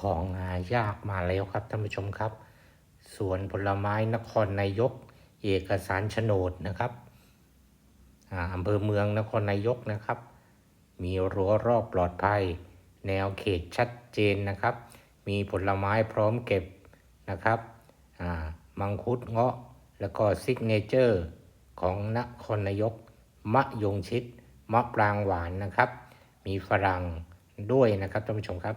ของหายากมาแล้วครับท่านผู้ชมครับสวนผลไม้นครนายก เอกสารโฉนดนะครับอ่าอำเภอเมืองนครนายกนะครับ มีรั้วรอบปลอดภัย แนวเขตชัดเจนนะครับ มีผลไม้พร้อมเก็บนะครับอ่ามังคุดเงาะ แล้วก็ซิกเนเจอร์ของนครนายก มะยงชิด มะปรางหวานนะครับ มีฝรั่งด้วยนะครับท่านผู้ชมครับ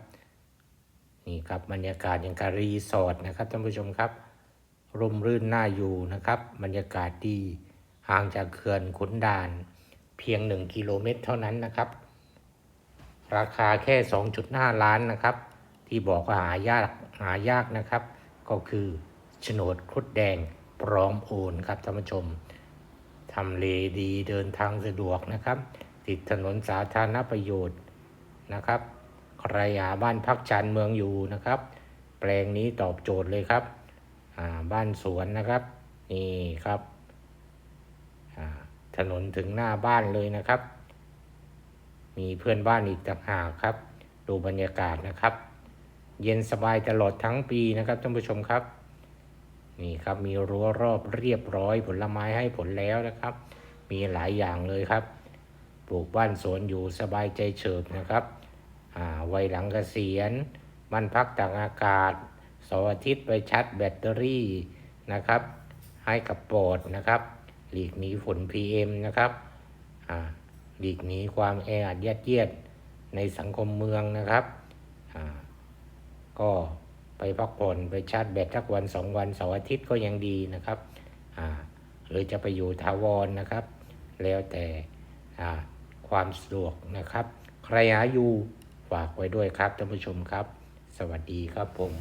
นี่ครับบรรยากาศอย่างการรีสอร์ทนะครับท่านผู้ชมครับร่มรื่นน่าอยู่นะครับ บรรยากาศดีห่างจากเขื่อนขุนด่าน เพียง 1 กิโลเมตรเท่านั้นนะครับ ราคาแค่ 2.5 ล้านนะครับ ที่บอกว่าหายากหายากนะครับ ก็คือโฉนดครุดแดงพร้อมโอนครับท่านผู้ชมทำเลดีเดินทางสะดวกนะครับ ติดถนนสาธารณประโยชน์นะครับ ใครหาบ้านพักชานเมืองอยู่นะครับ แปลงนี้ตอบโจทย์เลยครับบ้านสวนนะครับ นี่ครับถนนถึงหน้าบ้านเลยนะครับ มีเพื่อนบ้านอีกต่างหากครับ ดูบรรยากาศนะครับ เย็นสบายตลอดทั้งปีนะครับท่านผู้ชมครับ นี่ครับมีรั้วรอบเรียบร้อยผลไม้ให้ผลแล้วนะครับ มีหลายอย่างเลยครับ ปลูกบ้านสวนอยู่สบายใจเฉิบนะครับ วัยหลังเกษียณ มันพักตากอากาศเสาร์อาทิตย์ไปชาร์จแบตเตอรี่นะครับ ให้กับปอดนะครับ หลีกหนีฝุ่น PM นะครับหลีกหนีความแออัดยัดเยียดในสังคมเมืองนะครับก็ไปพักผ่อนไปชาร์จแบตสักวันสองวันเสาร์อาทิตย์ก็ยังดีนะครับหรือจะไปอยู่ถาวรนะครับ แล้วแต่ความสะดวกนะครับ ใครหาอยู่ ฝากไว้ด้วยครับท่านผู้ชมครับ สวัสดีครับผม